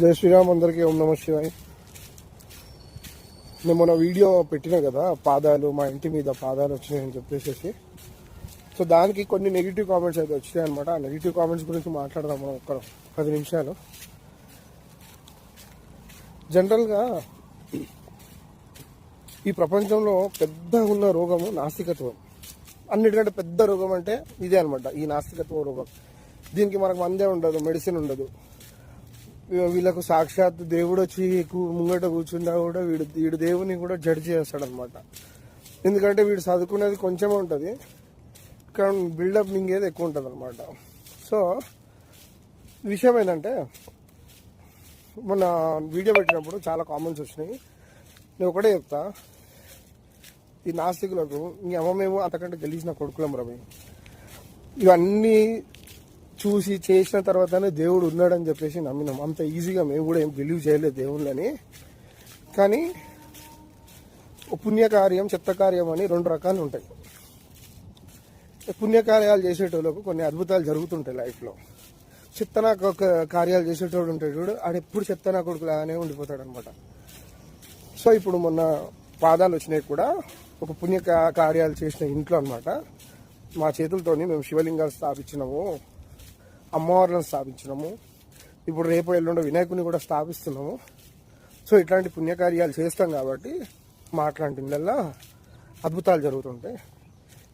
జై శ్రీరామ్ అందరికీ ఓం నమ శివాయ్. నేను మొన్న వీడియో పెట్టినా కదా పాదాలు మా ఇంటి మీద పాదాలు వచ్చినాయని చెప్పేసి సో దానికి కొన్ని నెగిటివ్ కామెంట్స్ అయితే వచ్చినాయి అనమాట ఆ నెగిటివ్ కామెంట్స్ గురించి మాట్లాడదాం మనం ఒక్క పది నిమిషాలు. జనరల్గా ఈ ప్రపంచంలో పెద్ద ఉన్న రోగము నాస్తికత్వం. అన్నిటికంటే పెద్ద రోగం అంటే ఇదే అనమాట ఈ నాస్తికత్వం రోగం. దీనికి మనకు మందే ఉండదు మెడిసిన్ ఉండదు. వీళ్ళకు సాక్షాత్ దేవుడు వచ్చి ముంగట కూర్చున్నా కూడా వీడు వీడు దేవుని కూడా జడ్జ్ చేస్తాడు అనమాట ఎందుకంటే వీడు చదువుకునేది కొంచెమే ఉంటుంది కానీ బిల్డప్ మింగేది ఎక్కువ ఉంటుంది అనమాట సో విషయం ఏంటంటే మొన్న వీడియో పెట్టినప్పుడు చాలా కామెంట్స్ వచ్చినాయి. నేను ఒకటే చెప్తా. ఈ నాస్తికులకు ఈ అమ్మ మేము అంతకంటే గెలిచిన కొడుకులం రవి. ఇవన్నీ చూసి చేసిన తర్వాతనే దేవుడు ఉన్నాడని చెప్పేసి నమ్మినాం. అంత ఈజీగా మేము కూడా ఏం బిలీవ్ చేయలేదు దేవుళ్ళని. కానీ ఓ పుణ్యకార్యం చిత్తకార్యం అని రెండు రకాలు ఉంటాయి. పుణ్యకార్యాలు చేసేటోళ్ళకు కొన్ని అద్భుతాలు జరుగుతుంటాయి లైఫ్లో. చిత్తనా ఒక కార్యాలు చేసేటోడు ఉంటాడు చూడు ఆడు ఎప్పుడు చిత్తనా కొడుకులాగానే ఉండిపోతాడు అనమాట సో ఇప్పుడు మొన్న పాదాలు వచ్చినాయి కూడా ఒక పుణ్య కార్యాలు చేసిన ఇంట్లో అన్నమాట. మా చేతులతోని మేము శివలింగాలు స్థాపించినాము. అమ్మవార్లను స్థాపించినాము. ఇప్పుడు రేపు ఎల్లుండి వినాయకుని కూడా స్థాపిస్తున్నాము. సో ఇట్లాంటి పుణ్యకార్యాలు చేస్తాం కాబట్టి మా అట్లాంటి ఇళ్ళల్లో అద్భుతాలు జరుగుతుంటాయి.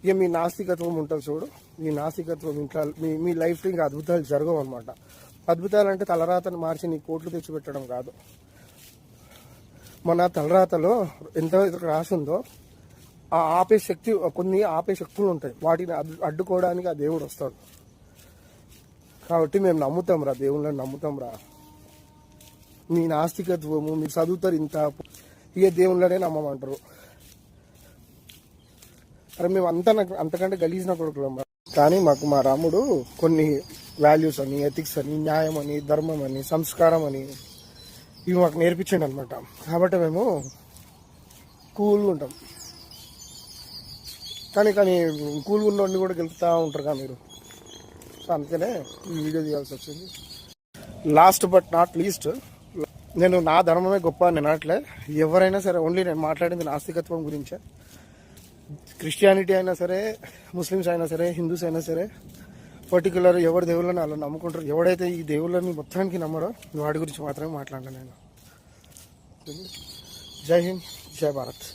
ఇక మీ నాస్తికత్వం ఉంటుంది చూడు. మీ నాస్తికత్వం ఇంట్లో మీ మీ లైఫ్లో ఇంకా అద్భుతాలు జరగవు అనమాట అద్భుతాలు అంటే తలరాతను మార్చి నీ కోట్లు తెచ్చిపెట్టడం కాదు. మన తలరాతలో ఎంత రాసిందో ఆ ఆపే శక్తి కొన్ని ఆపే శక్తులు ఉంటాయి. వాటిని అడ్డుకోవడానికి ఆ దేవుడు వస్తాడు. కాబట్టి మేము నమ్ముతాం రా దేవుళ్ళని నమ్ముతాం రా. మీ నాస్తికత్వము మీరు చదువుతారు ఇంత ఇక దేవుళ్ళనే నమ్మమంటారు. అరే మేము అంతా నాకు అంతకంటే గలీజిన కొడుకులం రా. కానీ మాకు మా రాముడు కొన్ని వాల్యూస్ అని ఎథిక్స్ అని న్యాయం అని ధర్మం అని సంస్కారం అని ఇవి మాకు నేర్పించండి అనమాట కాబట్టి మేము కూల్గా ఉంటాం. కానీ కానీ కూల్గా ఉన్నోడిని కూడా గెలుపుతూ ఉంటారు కదా మీరు. సో అందుకనే ఈ వీడియో తీయాల్సి వచ్చింది. లాస్ట్ బట్ నాట్ లీస్ట్ నేను నా ధర్మమే గొప్ప అని అనట్లే ఎవరైనా సరే ఓన్లీ నేను మాట్లాడింది నాస్తికత్వం గురించే. క్రిస్టియానిటీ అయినా సరే ముస్లిమ్స్ అయినా సరే హిందూస్ అయినా సరే పర్టికులర్ ఎవరి దేవుళ్ళని అలా నమ్ముకుంటారు ఎవడైతే ఈ దేవుళ్ళని మొత్తానికి నమ్మడో వాడి గురించి మాత్రమే మాట్లాడాను నేను. జై హింద్ జై భారత్.